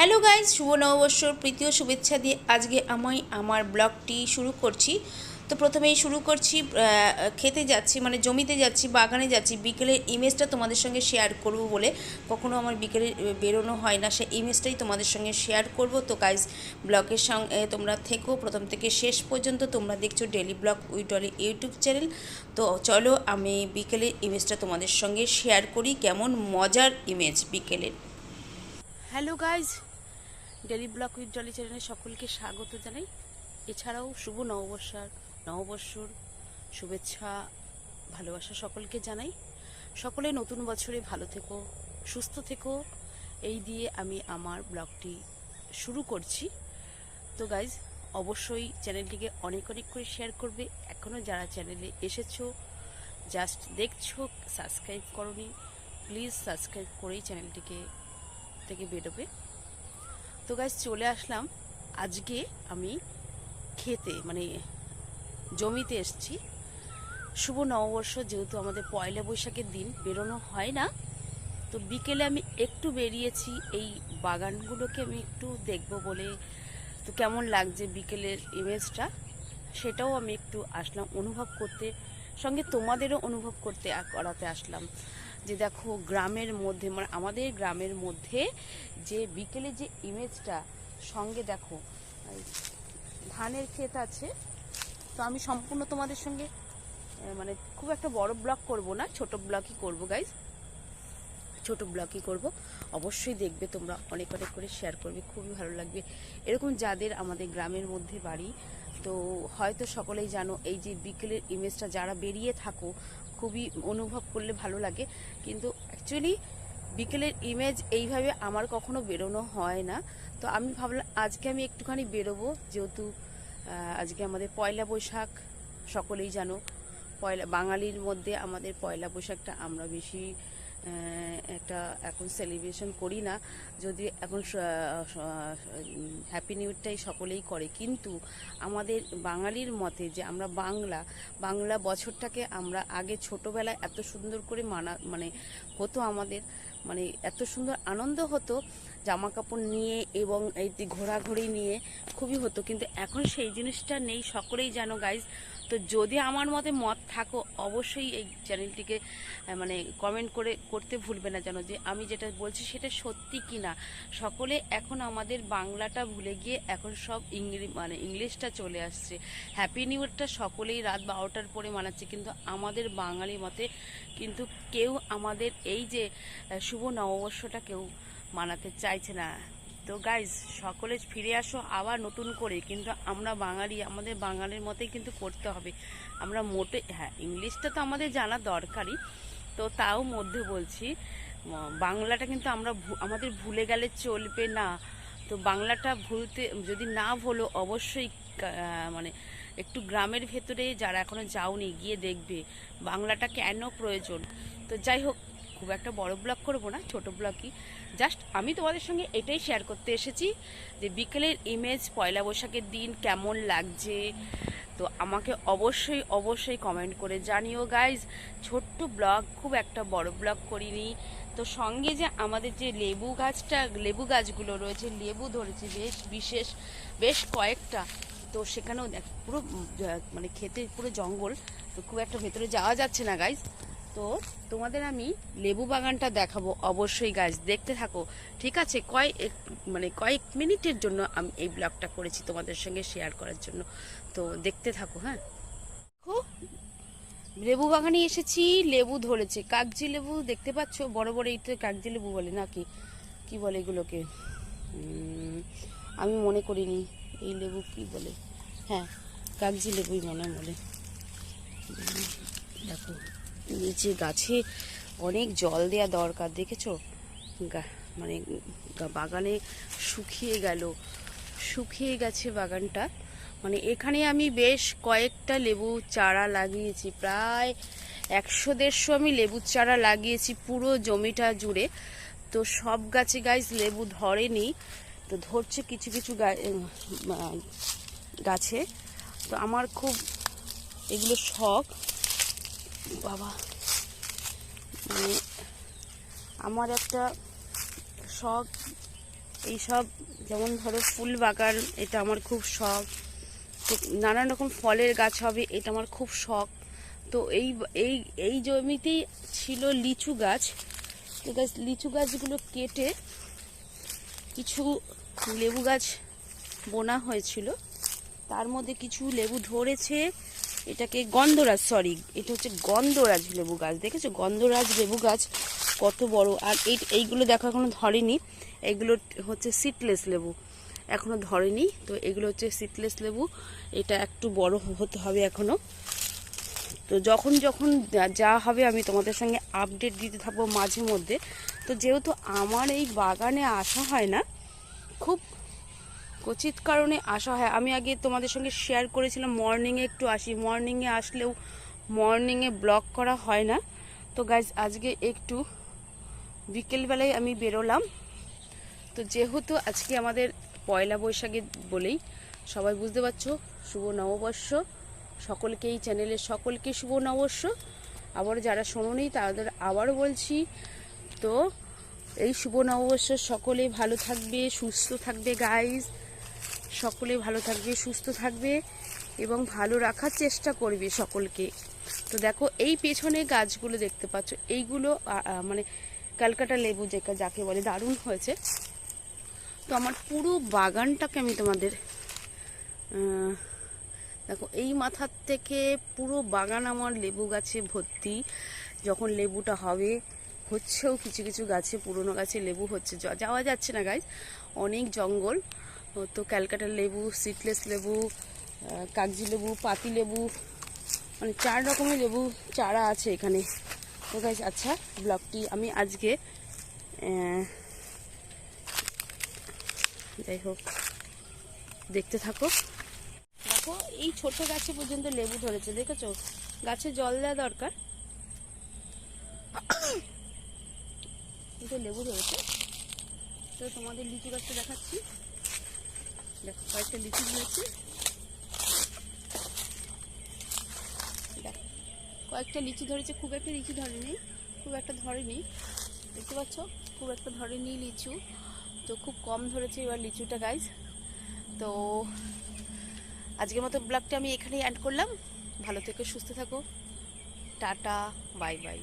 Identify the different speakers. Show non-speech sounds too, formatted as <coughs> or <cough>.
Speaker 1: Hello guys শুভ নববর্ষর প্রীতীয় শুভেচ্ছা দিয়ে আজকে আমি আমার ব্লগটি শুরু করছি। তো প্রথমেই শুরু করছি খেতে যাচ্ছি মানে জমিতে যাচ্ছি, বাগানে যাচ্ছি। বিকেলের ইমেজটা তোমাদের সঙ্গে শেয়ার করব বলে কখনো আমার বিকেলে বেরোনো হয় না সেই ইমেজটাই তোমাদের সঙ্গে শেয়ার করব। তো গাইজ ব্লগের সঙ্গে তোমরা থেকো, প্রথম থেকে শেষ পর্যন্ত তোমরা দেখছ ডেলি ব্লগ উইটলি ইউটিউব চ্যানেল তো চলো আমি বিকেলের ইমেজটা তোমাদের সঙ্গে শেয়ার করি, কেমন মজার ইমেজ বিকেলের। Hello guys daily blog with Dolly চ্যানেলে সকলকে স্বাগত জানাই। এছাড়াও শুভ নববর্ষার, নববর্ষর শুভেচ্ছা, ভালোবাসা সকলকে জানাই। সকলে নতুন বছরে ভালো থেকো, সুস্থ থেকো। এই দিয়ে আমি আমার ব্লগটি শুরু করছি। তো গাইজ অবশ্যই চ্যানেলটিকে অনেক অনেক করে শেয়ার করবে। এখনও যারা চ্যানেলে এসেছ জাস্ট দেখছ সাবস্ক্রাইব করনি প্লিজ সাবস্ক্রাইব করেই চ্যানেলটিকে থেকে বেরোবে। তো গাছ চলে আসলাম। আজকে আমি খেতে মানে জমিতে এসছি। শুভ নববর্ষ, যেহেতু আমাদের পয়লা বৈশাখের দিন, বেরোনো হয় না। তো বিকেলে আমি একটু বেরিয়েছি, এই বাগানগুলোকে আমি একটু দেখব বলে। তো কেমন লাগছে বিকেলের ইমেজটা? সেটাও আমি একটু আসলাম, অনুভব করতে। সঙ্গে তোমাদেরও অনুভব করতে করাতে আসলাম। যে দেখো গ্রামের মধ্যে মানে আমাদের গ্রামের মধ্যে যে বিকেলে যে ইমেজটা সঙ্গে দেখো ধানের ক্ষেত আছে, তো আমি সম্পূর্ণ তোমাদের সঙ্গে মানে খুব একটা বড় ব্লগ করব না, ছোট ব্লগই করব গাইজ ছোট ব্লগই করব। অবশ্যই দেখবে তোমরা, অনেক অনেক করে শেয়ার করবে, খুবই ভালো লাগবে। এরকম যাদের আমাদের গ্রামের মধ্যে বাড়ি, তো হয়তো সকলেই জানো, এই যে বিকেলের ইমেজটা যারা বেরিয়ে থাকো খুবই অনুভব করলে ভালো লাগে। কিন্তু অ্যাকচুয়ালি বিকেলের ইমেজ এইভাবে আমার কখনো বেরোনো হয় না। তো আমি ভাবলাম, আজকে আমি একটুখানি বেরোবো, যেহেতু আজকে আমাদের পয়লা বৈশাখ, সকলেই জানো। পয়লা, বাঙালির মধ্যে আমাদের পয়লা বৈশাখটা আমরা বেশি একটা এখন সেলিব্রেশন করি না, যদি এখন হ্যাপি নিউ ইয়ারটাই সকলেই করে। কিন্তু আমাদের বাঙালির মতে যে আমরা বাংলা বাংলা বছরটাকে আমরা আগে ছোটোবেলায় এত সুন্দর করে মানা মানে হতো আমাদের মানে এত সুন্দর আনন্দ হতো জামা কাপড় নিয়ে এবং এই ঘোরাঘুরি নিয়ে, খুবই হতো। কিন্তু এখন সেই জিনিসটা নেই, সকলেই জানো গাইজ তো যদি আমার মতে মত থাকো, অবশ্যই এই চ্যানেলটিকে মানে কমেন্ট করে, করতে ভুলবে না জানো যে আমি যেটা বলছি সেটা সত্যি কি না সকলে এখন আমাদের বাংলাটা ভুলে গিয়ে এখন সব ইংলি মানে ইংলিশটা চলে আসছে। হ্যাপি নিউ ইয়ারটা সকলেই রাত বারোটার পরে মানাচ্ছে। কিন্তু আমাদের বাঙালি মতে কিন্তু কেউ আমাদের এই যে শুভ নববর্ষটা কেউ মানাতে চাইছে না। তো গাইজ সকলে ফিরে আসো, আবার নতুন করে। কিন্তু আমরা বাঙালি, আমাদের বাঙালির মতেই কিন্তু করতে হবে। আমরা মোটে হ্যাঁ ইংলিশটা তো আমাদের জানা দরকারই। তো তাও মধ্যে বলছি বাংলাটা কিন্তু আমরা আমাদের ভুলে গেলে চলবে না। তো বাংলাটা ভুলতে, যদি না ভুলো, অবশ্যই মানে একটু গ্রামের ভেতরে যারা এখনও যাওনি, গিয়ে দেখবে। বাংলাটা কেন প্রয়োজন? তো যাই হোক খুব একটা বড় ব্লগ করব না, ছোট ব্লগই জাস্ট আমি তোমাদের সঙ্গে এটাই শেয়ার করতে এসেছি যে বিকেলের ইমেজ পয়লা বৈশাখের দিন কেমন লাগছে। তো আমাকে অবশ্যই অবশ্যই কমেন্ট করে জানিও গাইজ ছোট্ট ব্লগ খুব একটা বড় ব্লগ করিনি। তো সঙ্গে যে আমাদের যে লেবু গাছটা, লেবু গাছগুলো রয়েছে, লেবু ধরেছে বেশ বিশেষ, বেশ কয়েকটা। তো সেখানেও দেখ, পুরো মানে খেতে পুরো জঙ্গল। তো খুব একটা ভেতরে যাওয়া যাচ্ছে না গাইজ তো তোমাদের আমি লেবু বাগানটা দেখাবো অবশ্যই গাছ দেখতে থাকো। ঠিক আছে? কয়েক মানে কয়েক মিনিটের জন্য আমি এই ব্লগটা করেছি তোমাদের সঙ্গে শেয়ার করার জন্য। তো দেখতে থাকো হ্যাঁ? লেবু বাগানে এসেছি, লেবু ধরেছে। কাগজি লেবু দেখতে পাচ্ছ? বড় বড় এই তো কাগজি লেবু বলে নাকি? কি বলে এগুলোকে? আমি মনে করিনি। এই লেবু কি বলে? হ্যাঁ কাগজি লেবুই মনে বলে। দেখো। নিচে গাছে অনেক জল দেওয়া দরকার, দেখেছ? মানে বাগানে শুকিয়ে গেল, শুকিয়ে গেছে বাগানটা। মানে এখানে আমি বেশ কয়েকটা লেবু চারা লাগিয়েছি, প্রায় একশো দেড়শো আমি লেবুর চারা লাগিয়েছি পুরো জমিটা জুড়ে। তো সব গাছে গাছ লেবু ধরেনি, তো ধরছে কিছু কিছু গাছে। তো আমার খুব এগুলো শখ। বাবা। মানে আমার একটা শখ এইসব যেমন ধরো ফুল বাগান, এটা আমার খুব শখ। নানান রকম ফলের গাছ হবে, এটা আমার খুব শখ। তো এই এই এই জমিতেই ছিল লিচু গাছ। তো গাছ, লিচু গাছগুলো কেটে কিছু লেবু গাছ বোনা হয়েছিল। তার মধ্যে কিছু লেবু ধরেছে। এটাকে গন্ধরাজ সরি এটা হচ্ছে গন্ধরাজ লেবু গাছ, দেখেছ? গন্ধরাজ লেবু গাছ কত বড়। আর এই এইগুলো দেখো, এখনও ধরেনি। এইগুলো হচ্ছে সিটলেস লেবু, এখনও ধরেনি। তো এগুলো হচ্ছে সিটলেস লেবু, এটা একটু বড় হতে হবে এখনও। তো যখন যখন যা হবে, আমি তোমাদের সঙ্গে আপডেট দিতে থাকব মাঝে মধ্যে। তো যেহেতু আমার এই বাগানে আসা হয় না, খুব কচিত কারণে আসা হয়। আমি আগে তোমাদের সঙ্গে শেয়ার করেছিলাম মর্নিংয়ে একটু আসি। মর্নিংয়ে আসলেও মর্নিংয়ে ব্লগ করা হয় না। তো গাইজ আজকে একটু বিকেলবেলায় আমি বেরোলাম। তো যেহেতু আজকে আমাদের পয়লা বৈশাখে বলেই সবাই বুঝতে পারছ, শুভ নববর্ষ। সকলকে এই চ্যানেলের সকলকে শুভ নববর্ষ। আবার যারা শোনোনি, তাদের আবারও বলছি, তো এই শুভ নববর্ষ সকলে ভালো থাকবে, সুস্থ থাকবে গাইজ সকলে ভালো থাকবে, সুস্থ থাকবে এবং ভালো রাখার চেষ্টা করবে সকলকে। তো দেখো, এই পেছনে গাছগুলো দেখতে পাচ্ছ, এইগুলো মানে ক্যালকাটা লেবু যেটা যাকে বলে, দারুণ হয়েছে। তো আমার পুরো বাগানটাকে আমি তোমাদের দেখো, এই মাথার থেকে পুরো বাগান আমার লেবু গাছে ভর্তি। যখন লেবুটা হবে, হচ্ছেও কিছু কিছু গাছে, পুরনো গাছে লেবু হচ্ছে। যাওয়া যাচ্ছে না গাছ অনেক জঙ্গল। তো ক্যালকাটার লেবু, সিটলেস লেবু কাগজি লেবু, পাতি লেবু মানে চার রকমের লেবু, চারা আছে এখানে। তো গাছ আচ্ছা ব্লগটি আমি আজকে যাই হোক, দেখতে থাকো। দেখো, এই ছোট গাছে পর্যন্ত লেবু ধরেছে, দেখেছ? গাছে জল দেওয়া দরকার। <coughs> কিন্তু লেবু ধরেছে। তো তোমাদের লিচু গাছটা দেখাচ্ছি। দেখো, কয়েকটা লিচু ধরেছে কয়েকটা লিচু ধরেছে, খুব একটা লিচু ধরেনি, খুব একটা ধরেনি। দেখতে পাচ্ছ? খুব একটা ধরেনি লিচু। তো খুব কম ধরেছে এবার লিচুটা গাইজ তো আজকের মতো ব্লগটা আমি এখানেই অ্যাড করলাম। ভালো থেকো, সুস্থ থাকো। Tata bye bye